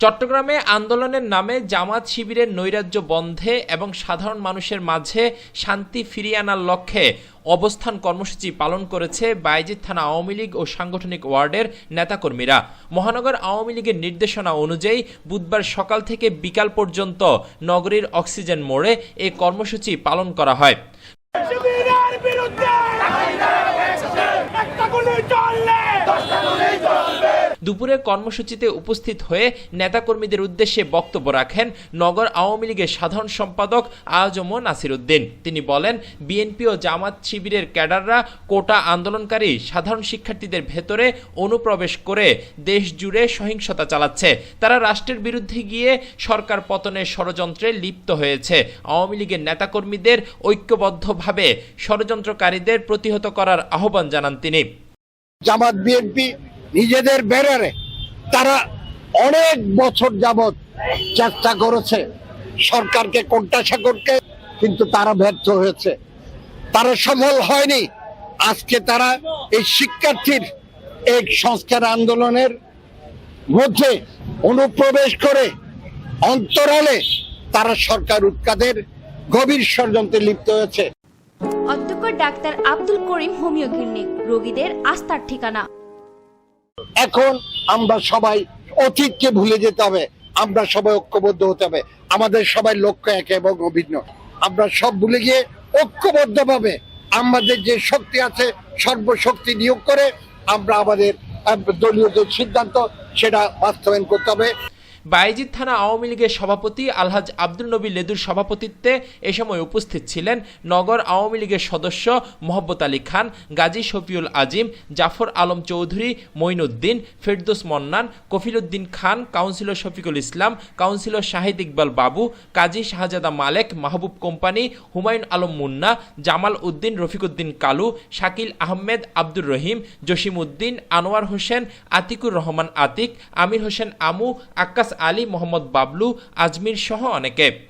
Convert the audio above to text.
চট্টগ্রামে আন্দোলনের নামে জামাত শিবিরের নৈরাজ্য বন্ধে এবং সাধারণ মানুষের মাঝে শান্তি ফিরিয়ে আনার লক্ষ্যে অবস্থান কর্মসূচি পালন করেছে বাইজিৎ থানা আওয়ামী লীগ ও সাংগঠনিক ওয়ার্ডের নেতাকর্মীরা। মহানগর আওয়ামী লীগের নির্দেশনা অনুযায়ী বুধবার সকাল থেকে বিকাল পর্যন্ত নগরীর অক্সিজেন মোড়ে এ কর্মসূচি পালন করা হয় শিবিরের বিরুদ্ধে একটা গুলি চললে দুপুরে কর্মসূচিতে উপস্থিত হয়ে নেতাকর্মীদের উদ্দেশ্যে বক্তব্য রাখেন নগর আওয়ামী লীগের সাধারণ সম্পাদক আজম নাসির উদ্দিন তিনি বলেন বিএনপি ও জামাত শিবিরের ক্যাডাররা কোটা আন্দোলনকারী সাধারণ শিক্ষার্থীদের ভেতরে অনুপ্রবেশ করে দেশ জুড়ে সহিংসতা চালাচ্ছে। তারা রাষ্ট্রের বিরুদ্ধে গিয়ে সরকার পতনের ষড়যন্ত্রে লিপ্ত হয়েছে। আওয়ামী লীগের নেতাকর্মীদের ঐক্যবদ্ধভাবে ষড়যন্ত্রকারীদের প্রতিহত করার আহ্বান জানান তিনি। জামাত বিএনপি নিজেদের বেড়ারে তারা অনেক বছর যাবৎ চেষ্টা করেছে সরকারকে কোণঠাসা করতে, কিন্তু তারা ব্যর্থ হয়েছে। তারা সফল হয়নি। আজকে তারা এই শিক্ষার্থীর এক সংস্কার আন্দোলনের মধ্যে অনুপ্রবেশ করে অন্তরালে তারা সরকার উৎখাতের গভীর ষড়যন্ত্রে লিপ্ত হয়েছে। অধ্যক্ষ doctor Abdul Karim homeo clinic, রোগীদের আস্থার ঠিকানা। এখন আমরা সবাই অতীতকে ভুলে যেতে হবে, আমরা সবাই ঐক্যবদ্ধ হতে হবে, আমাদের সবাই লক্ষ্য এক এবং অভিন্ন। আমরা সব ভুলে গিয়ে ঐক্যবদ্ধভাবে আমাদের যে শক্তি আছে, সর্বশক্তি নিয়োগ করে আমরা আমাদের দলীয় যে সিদ্ধান্ত, সেটা বাস্তবায়ন করতে হবে। বাইজিৎ থানা আওয়ামী লীগের সভাপতি আলহাজ আব্দুল নবী লেদুর সভাপতিত্বে এ সময় উপস্থিত ছিলেন নগর আওয়ামী লীগের সদস্য Mohammad Ali Khan, Gazi Shafiul Azim, Jafar Alam Chowdhury, Mainuddin, Ferdous Mannan Kafiluddin Khan, councillor Shafiqul Islam, councillor Shahid Iqbal Babu, Kazi Shahzada Malek, Mahbub company, Humayun Alam Munna, Jamal Uddin, Rafiquddin Kalu, Shakil Ahmed, Abdur Rahim, Jasim Uddin, Anwar Hossain, Atiqur Rahman Atiq, Amir Hossain Amu, Akkas Ali Mohammad Bablu Azmir সহ অনেকে।